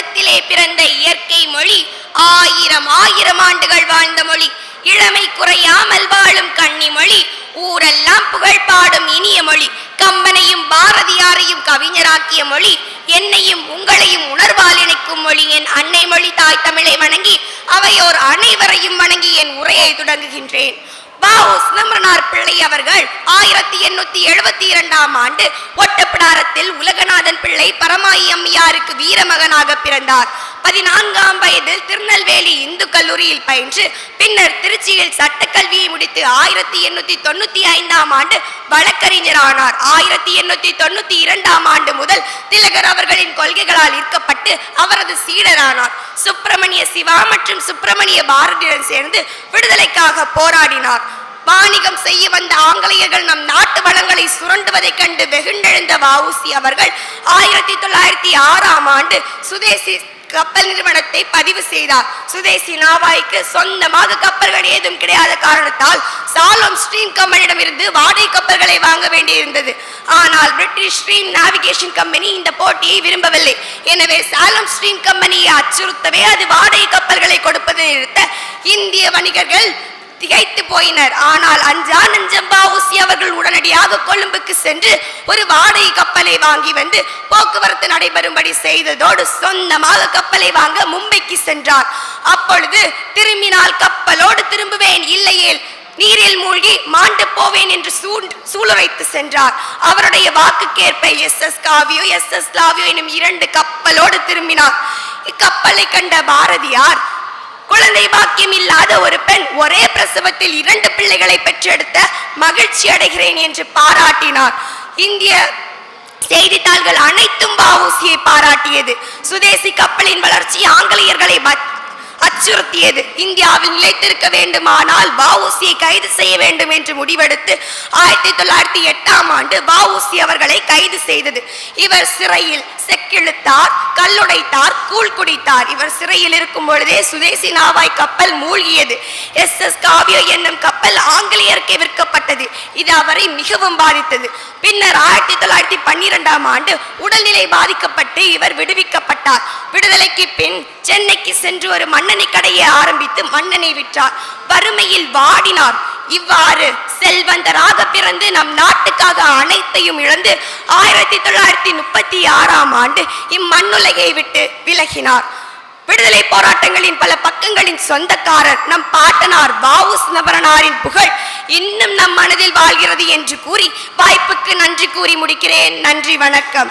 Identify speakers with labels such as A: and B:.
A: உள்ளத்திலே பிறந்த இயற்கை மொழி ஆயிரம் ஆயிரம் ஆண்டுகள் வாழ்ந்த மொழி இளமை குறையாமல் வாழும் கன்னி மொழி ஊரெல்லாம் புகழ் பாடும் இனிய மொழி கம்பனையும் பாரதியாரையும் கவிஞராக்கிய மொழி என்னையும் உங்களையும் உணர்வால் இணைக்கும் மொழி என் அன்னை மொழி தாய் தமிழை வணங்கி அவையோர் அனைவரையும் வணங்கி என் உரையை தொடங்குகின்றேன். பாவு சிதம்பரனார் பிள்ளை அவர்கள் ஆயிரத்தி எண்ணூத்தி எழுபத்தி இரண்டாம் ஆண்டு ஒட்டப்பிடாரத்தில் பரமாயி அம்மையாருக்கு வீரமகனாக பிறந்தார்? பதினான்காம் வயதில் திருநெல்வேலி இந்து கல்லூரியில் பயின்று பின்னர் திருச்சியில் சட்டக்கல்வியை முடித்து ஆயிரத்தி எண்ணூத்தி தொண்ணூத்தி ஐந்தாம் ஆண்டு வழக்கறிஞரானார். ஆயிரத்தி எண்ணூத்தி தொண்ணூத்தி இரண்டாம் ஆண்டு முதல் திலகர் அவர்களின் கொள்கைகளால் ஈர்க்கப்பட்டு அவரது சீடரானார். சுப்பிரமணிய சிவா மற்றும் சுப்பிரமணிய பாரதியுடன் சேர்ந்து விடுதலைக்காக போராடினார். வாணிகம் செய்ய வந்த ஆங்கிலேயர்கள் நம் நாட்டு வளங்களை சுரண்டுவதைக் கண்டு வெகுண்டெழுந்த வஉசி அவர்கள் ஆயிரத்தி தொள்ளாயிரத்தி ஆறாம் ஆண்டு சுதேசி கப்பல் நிறுவனத்தை பதிவு செய்தார். சுதேசி நாவாய்க்கு சொந்தமாக கப்பல்கள் ஏதும் கிடையாத காரணத்தால் சாலம் ஸ்ட்ரீம் கம்பெனியிடமிருந்து வாடகை கப்பல்களை வாங்க வேண்டியிருந்தது. ஆனால் பிரிட்டிஷ் ஸ்ட்ரீம் நாவிகேஷன் கம்பெனி இந்த போட்டியை விரும்பவில்லை. எனவே சாலம் ஸ்ட்ரீம் கம்பெனியை அச்சுறுத்தவே அது வாடகை கப்பல்களை கொடுப்பதை நிறுத்த இந்திய வணிகர்கள் திகைத்து போயினர். ஆனால் அஞ்சா நஞ்சம்பா ஊசி அவர்கள் உடனடியாக கொழும்புக்கு சென்று ஒரு வாடகை கப்பலை வாங்கி வந்து போக்குவரத்து நடைபெறும்படி செய்ததோடு சொந்தமாக கப்பலை வாங்க மும்பைக்கு சென்றார். அப்பொழுது திரும்பினால் கப்பலோடு திரும்புவேன் இல்லையேல் நீரில் மூழ்கி மாண்டு போவேன் என்று சூழ் சூளுரைத்து சென்றார். அவருடைய வாக்குக்கேற்ப எஸ் எஸ் காவியோ எஸ் எஸ் லாவியோ எனும் இரண்டு கப்பலோடு திரும்பினார். இக்கப்பலை கண்ட பாரதியார் குழந்தை பாக்கியம் இல்லாத ஒரு பெண் ஒரே பிரசவத்தில் இரண்டு பிள்ளைகளை பெற்றெடுத்த மகிழ்ச்சி அடைகிறேன் என்று பாராட்டினார். இந்திய செய்தித்தாள்கள் அனைத்தும் பாவூசியை பாராட்டியது. சுதேசி கப்பலின் வளர்ச்சி ஆங்கிலேயர்களை அச்சுறுத்தியது. இந்தியாவில் நிலைத்திருக்க வேண்டுமானால் வவுசியை கைது செய்ய வேண்டும் என்று முடிவெடுத்து ஆயிரத்தி தொள்ளாயிரத்தி எட்டாம் ஆண்டு வவுசி அவர்களை கைது செய்தது. இவர் சிறையில் செக்கிழுத்தார் கல்லுடைத்தார் கூழ் குடித்தார். இவர் சிறையில் இருக்கும் பொழுதே சுதேசி நாவாய் கப்பல் மூழ்கியது. எஸ். எஸ். காவியோ என்னும் கப்பல் ஆங்கிலேயருக்கு விற்கப்பட்டது. இது அவரை மிகவும் பாதித்தது. பின்னர் ஆயிரத்தி தொள்ளாயிரத்தி பன்னிரெண்டாம் ஆண்டு உடல்நிலை பாதிக்கப்பட்டு இவர் விடுவிக்கப்பட்டார். விடுதலைக்கு பின் சென்னைக்கு சென்று ஒரு மன்னனை கடையை ஆரம்பித்து மன்னனை விற்றார். வறுமையில் வாடினார். இவ்வாறு செல்வந்தராக பிறந்து நம் நாட்டுக்காக அனைத்தையும் இழந்து ஆயிரத்தி தொள்ளாயிரத்தி முப்பத்தி ஆறாம் ஆண்டு இம்மண்ணுலகை விட்டு விலகினார். விடுதலை போராட்டங்களின் பல பக்கங்களின் சொந்தக்காரர் நம் பாட்டனார் வாவு சிதம்பரனாரின் புகழ் இன்னும் நம் மனதில் வாழ்கிறது என்று கூறி வாய்ப்புக்கு நன்றி கூறி முடிக்கிறேன். நன்றி வணக்கம்.